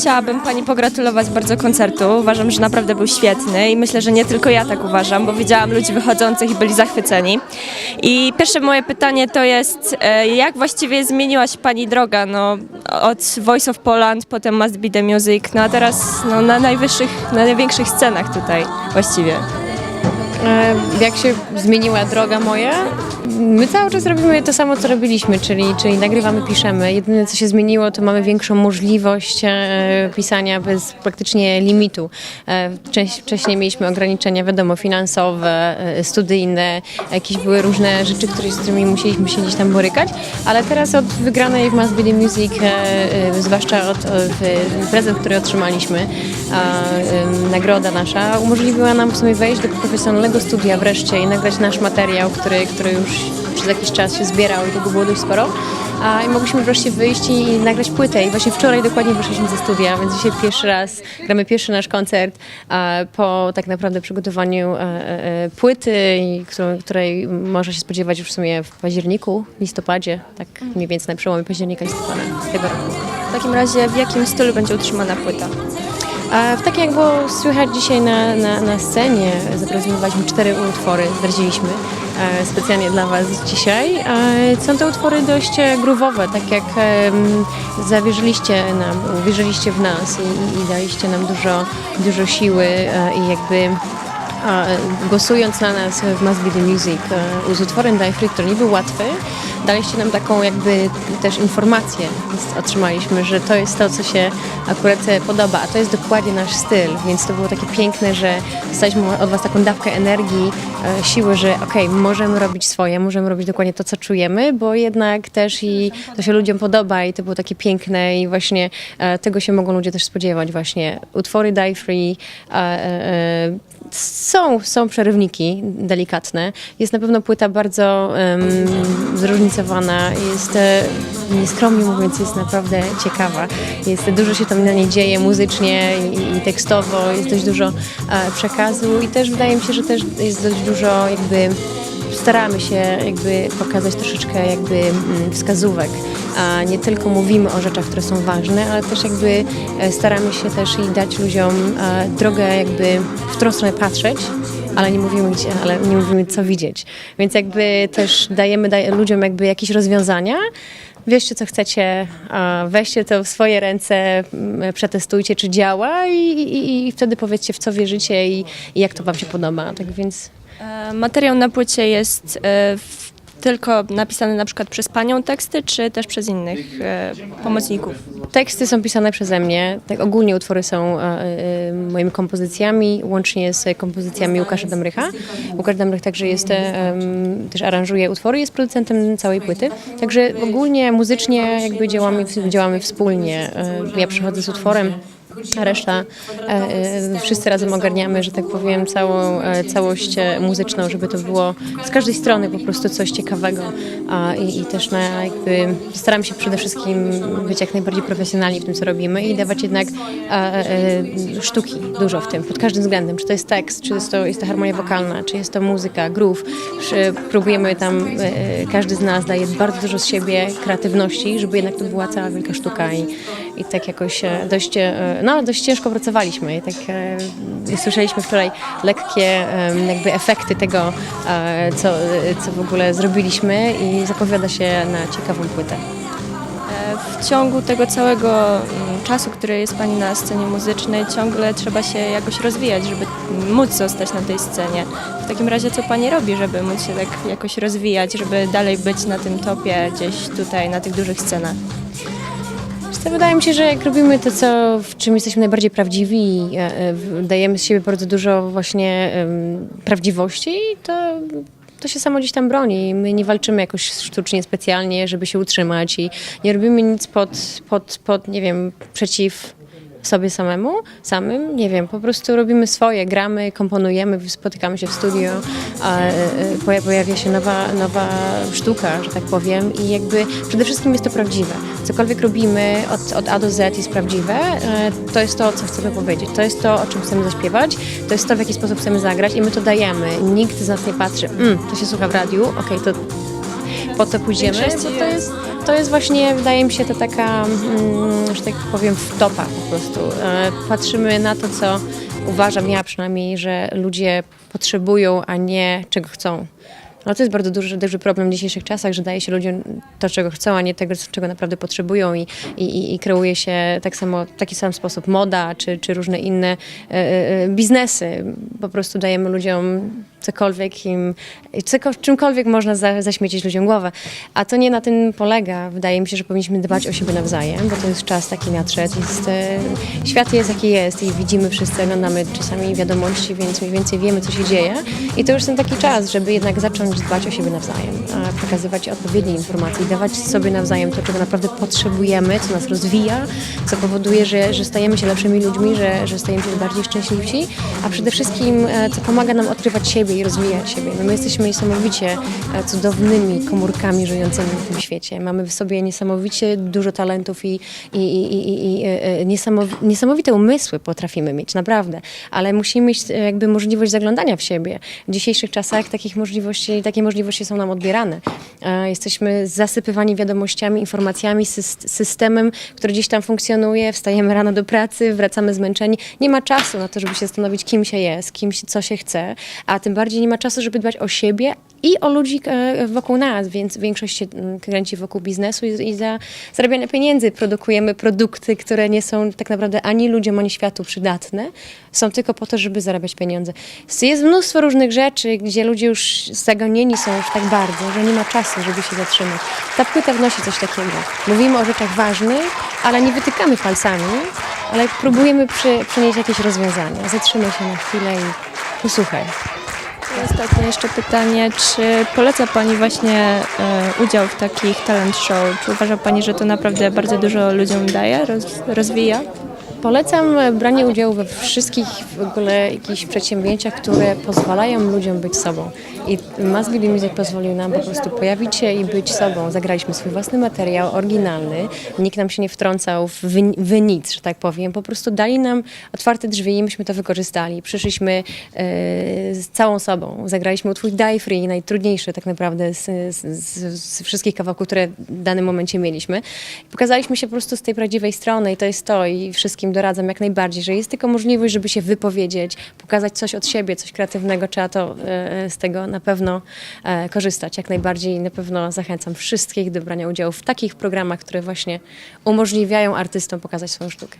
chciałabym Pani pogratulować bardzo koncertu. Uważam, że naprawdę był świetny i myślę, że nie tylko ja tak uważam, bo widziałam ludzi wychodzących i byli zachwyceni. I pierwsze moje pytanie to jest, e, jak właściwie zmieniła się Pani droga no, od Voice of Poland, potem Must Be The Music, no a teraz no, na najwyższych, na największych scenach tutaj właściwie. E, Jak się zmieniła droga moja? My cały czas robimy to samo, co robiliśmy, czyli, czyli nagrywamy, piszemy. Jedyne, co się zmieniło, to mamy większą możliwość e, pisania bez praktycznie limitu. E, wcześ- Wcześniej mieliśmy ograniczenia, wiadomo, finansowe, studyjne, jakieś były różne rzeczy, z którymi musieliśmy się gdzieś tam borykać, ale teraz od wygranej w The Music, zwłaszcza od, od prezent, który otrzymaliśmy, nagroda nasza, umożliwiła nam w sumie wejść do profesjonalnego studia wreszcie i nagrać nasz materiał, który, który już przez jakiś czas się zbierał i tego było dość sporo. A, I mogliśmy wreszcie wyjść i, i nagrać płytę. I właśnie wczoraj dokładnie wyszliśmy ze studia, więc dzisiaj pierwszy raz gramy pierwszy nasz koncert a, po tak naprawdę przygotowaniu e, e, e, płyty, i, którą, której można się spodziewać już w sumie w październiku, listopadzie, tak mniej więcej na przełomie października listopada tego roku. W takim razie w jakim stylu będzie utrzymana płyta? W takim jak było słychać dzisiaj na, na, na scenie, zaprezentowaliśmy cztery utwory, zdradziliśmy e, specjalnie dla Was dzisiaj. E, są to utwory dość e, groove'owe, tak jak zawierzyliście nam, uwierzyliście w nas i, i daliście nam dużo, dużo siły i jakby głosując na nas w Must Be The Music z utworem Die Free, który nie był łatwy, daliście nam taką jakby też informację, otrzymaliśmy, że to jest to, co się akurat e, podoba, a to jest dokładnie nasz styl, więc to było takie piękne, że dostaliśmy od Was taką dawkę energii, e, siły, że okej, możemy robić swoje, możemy robić dokładnie to, co czujemy, bo jednak też i to się ludziom podoba i to było takie piękne i właśnie e, tego się mogą ludzie też spodziewać właśnie. Utwory Die Free, są, są przerywniki delikatne. Jest na pewno płyta bardzo em, zróżnicowana. Jest, e, nieskromnie mówiąc, jest naprawdę ciekawa. Jest, dużo się tam na niej dzieje muzycznie i, i tekstowo. Jest dość dużo e, przekazu i też wydaje mi się, że też jest dość dużo jakby staramy się jakby pokazać troszeczkę jakby mm, wskazówek, a nie tylko mówimy o rzeczach, które są ważne, ale też jakby e, staramy się też i dać ludziom drogę jakby w którą stronę patrzeć, ale nie mówimy gdzie, ale nie mówimy co widzieć. Więc jakby też dajemy daj, ludziom jakby jakieś rozwiązania, Wierzcie, co chcecie, weźcie to w swoje ręce, m, przetestujcie, czy działa i, i, i wtedy powiedzcie, w co wierzycie i, i jak to wam się podoba. Tak więc E, Materiał na płycie jest e, w, tylko napisany na przykład przez Panią teksty, czy też przez innych e, pomocników? Teksty są pisane przeze mnie, tak ogólnie utwory są e, e, moimi kompozycjami, łącznie z kompozycjami Łukasza Damrycha. Łukasz Damrych także jest, e, też aranżuje utwory, jest producentem całej płyty. Także ogólnie muzycznie jakby działamy, działamy wspólnie. E, Ja przychodzę z utworem, reszta e, e, wszyscy razem ogarniamy, że tak powiem, całą e, całość muzyczną, żeby to było z każdej strony po prostu coś ciekawego. I, i też na jakby staram się przede wszystkim być jak najbardziej profesjonalni w tym, co robimy i dawać jednak sztuki dużo w tym, pod każdym względem, czy to jest tekst, czy jest to, jest to harmonia wokalna, czy jest to muzyka, groove, próbujemy tam, każdy z nas daje bardzo dużo z siebie, kreatywności, żeby jednak to była cała wielka sztuka i, i tak jakoś e, dość, e, no dość ciężko pracowaliśmy i tak e, słyszeliśmy wczoraj lekkie jakby efekty tego, co, co w ogóle zrobiliśmy i zapowiada się na ciekawą płytę. W ciągu tego całego mm, czasu, który jest Pani na scenie muzycznej, ciągle trzeba się jakoś rozwijać, żeby móc zostać na tej scenie. W takim razie co Pani robi, żeby móc się tak jakoś rozwijać, żeby dalej być na tym topie gdzieś tutaj, na tych dużych scenach? Co, Wydaje mi się, że jak robimy to, co, w czym jesteśmy najbardziej prawdziwi i e, e, dajemy z siebie bardzo dużo właśnie em, prawdziwości, to, to się samo gdzieś tam broni. My nie walczymy jakoś sztucznie, specjalnie, żeby się utrzymać i nie robimy nic pod, pod, pod nie wiem, przeciw sobie samemu, samym, nie wiem, po prostu robimy swoje, gramy, komponujemy, spotykamy się w studio, a, e, poja- pojawia się nowa, nowa sztuka, że tak powiem i jakby przede wszystkim jest to prawdziwe. Cokolwiek robimy od, od A do Z jest prawdziwe, e, to jest to, co chcemy powiedzieć, to jest to, o czym chcemy zaśpiewać, to jest to, w jaki sposób chcemy zagrać i my to dajemy. Nikt z nas nie patrzy, mm, to się słucha w radiu, okej, to po to pójdziemy, bo to jest, to jest właśnie, wydaje mi się, to taka, mm, że tak powiem, wtopa po prostu. E, Patrzymy na to, co uważam ja przynajmniej, że ludzie potrzebują, a nie czego chcą. No to jest bardzo duży, duży problem w dzisiejszych czasach, że daje się ludziom to, czego chcą, a nie tego, czego naprawdę potrzebują i, i, i- kreuje się tak samo, w taki sam sposób moda czy, czy różne inne e, e, biznesy. Po prostu dajemy ludziom cokolwiek im, czymkolwiek można za, zaśmiecić ludziom głowę. A to nie na tym polega. Wydaje mi się, że powinniśmy dbać o siebie nawzajem, bo to jest czas taki nadszedł. Jest, e, świat jest jaki jest i widzimy wszyscy, oglądamy czasami wiadomości, więc mniej więcej wiemy, co się dzieje. I to już ten taki czas, żeby jednak zacząć dbać o siebie nawzajem, a przekazywać odpowiednie informacje i dawać sobie nawzajem to, czego naprawdę potrzebujemy, co nas rozwija, co powoduje, że, że stajemy się lepszymi ludźmi, że, że stajemy się bardziej szczęśliwsi, a przede wszystkim e, co pomaga nam odkrywać siebie i rozwijać siebie. No my jesteśmy niesamowicie e, cudownymi komórkami żyjącymi w tym świecie. Mamy w sobie niesamowicie dużo talentów i, i, i, i, i e, e, niesamowi- niesamowite umysły potrafimy mieć, naprawdę. Ale musimy mieć jakby możliwość zaglądania w siebie. W dzisiejszych czasach takich możliwości, takie możliwości są nam odbierane. Jesteśmy zasypywani wiadomościami, informacjami, syst- systemem, który gdzieś tam funkcjonuje. Wstajemy rano do pracy, wracamy zmęczeni. Nie ma czasu na to, żeby się zastanowić, kim się jest, kim co się chce, a tym bardziej nie ma czasu, żeby dbać o siebie i o ludzi e, wokół nas, więc większość się mm, kręci wokół biznesu i, i za zarabiania pieniędzy. Produkujemy produkty, które nie są tak naprawdę ani ludziom, ani światu przydatne. Są tylko po to, żeby zarabiać pieniądze. Jest mnóstwo różnych rzeczy, gdzie ludzie już zagonieni są już tak bardzo, że nie ma czasu, żeby się zatrzymać. Ta płyta wnosi coś takiego. Mówimy o rzeczach ważnych, ale nie wytykamy palcami, ale próbujemy przy, przynieść jakieś rozwiązania. Zatrzymaj się na chwilę i posłuchaj. I ostatnie jeszcze pytanie, czy poleca Pani właśnie e, udział w takich talent show? Czy uważa Pani, że to naprawdę bardzo dużo ludziom daje, roz, rozwija? Polecam branie udziału we wszystkich w ogóle jakichś przedsięwzięciach, które pozwalają ludziom być sobą. I Video Music pozwolił nam po prostu pojawić się i być sobą. Zagraliśmy swój własny materiał, oryginalny. Nikt nam się nie wtrącał w, w nic, że tak powiem. Po prostu dali nam otwarte drzwi i myśmy to wykorzystali. Przyszliśmy e, z całą sobą. Zagraliśmy utwór Die Free, najtrudniejszy tak naprawdę z, z, z wszystkich kawałków, które w danym momencie mieliśmy. Pokazaliśmy się po prostu z tej prawdziwej strony i to jest to i wszystkim doradzam jak najbardziej, że jest tylko możliwość, żeby się wypowiedzieć, pokazać coś od siebie, coś kreatywnego, trzeba to e, z tego na pewno e, korzystać. Jak najbardziej na pewno zachęcam wszystkich do brania udziału w takich programach, które właśnie umożliwiają artystom pokazać swoją sztukę.